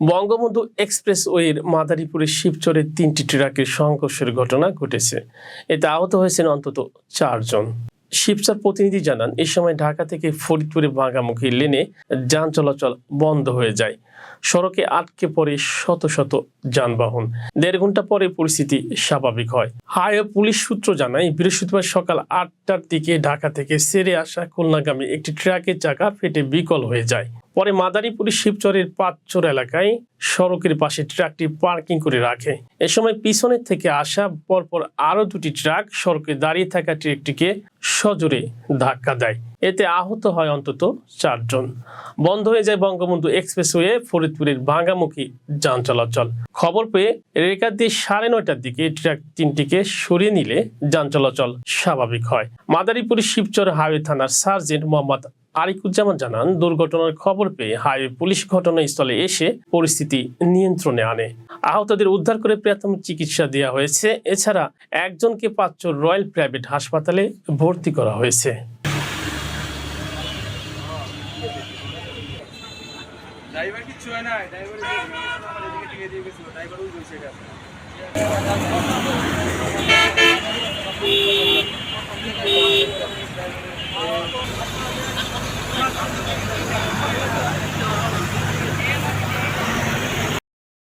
বঙ্গবন্ধু এক্সপ্রেসওয়ের মাদারীপুরের শিবচরের তিনটি ট্রাকের সংঘর্ষের ঘটনা ঘটেছে। এতে আহত হয়েছেন অন্তত চারজন। শিবচর প্রতিনিধি জানান, এ সময় ঢাকা থেকে ফরিদপুরে ভাঙামুখী লেনে যান চলাচল বন্ধ হয়ে যায়। সড়কে আটকে পড়ে শত শত যানবাহন। দেড় ঘণ্টা পরে পরিস্থিতি স্বাভাবিক হয়। হাইওয়ে পুলিশ সূত্র জানায়, বৃহস্পতিবার সকাল আটটার দিকে ঢাকা থেকে সেরে আসা খুলনাগামী একটি ট্রাকের চাকা ফেটে বিকল হয়ে যায়। পরে মাদারীপুরের শিবচরের পাঁচচর এলাকায় সড়কের পাশে ট্রাকটি পার্কিং করে রাখে। এ সময় পিছনের থেকে আসা পরপর আরও দুটি ট্রাক সড়কে দাঁড়িয়ে থাকা ট্রাকটিকে সজোরে ধাক্কা দেয়। এতে আহত হয় অন্তত চারজন। বন্ধ হয়ে যায় বঙ্গবন্ধু এক্সপ্রেসওয়ে, ফরিদপুরের ভাঙ্গামুখী যান চলাচল। খবর পেয়ে রেখা দিয়ে সাড়ে নয়টার দিকে ট্রাক তিনটিকে সরিয়ে নিলে যান চলাচল স্বাভাবিক হয়। মাদারীপুরের শিবচর হাইওয়ে থানার সার্জেন্ট মোহাম্মদ আরিকুজ্জামান জানান, দুর্ঘটনার খবর পেয়ে হাইওয়ে পুলিশ ঘটনাস্থলে এসে পরিস্থিতি নিয়ন্ত্রণে আনে। আহতদের উদ্ধার করে প্রাথমিক চিকিৎসা দেওয়া হয়েছে। এছাড়া একজনকে পাঁচচর রয়্যাল প্রাইভেট হাসপাতালে ভর্তি করা হয়েছে। ড্রাইভার কিচ্ছু হয় না ড্রাইভার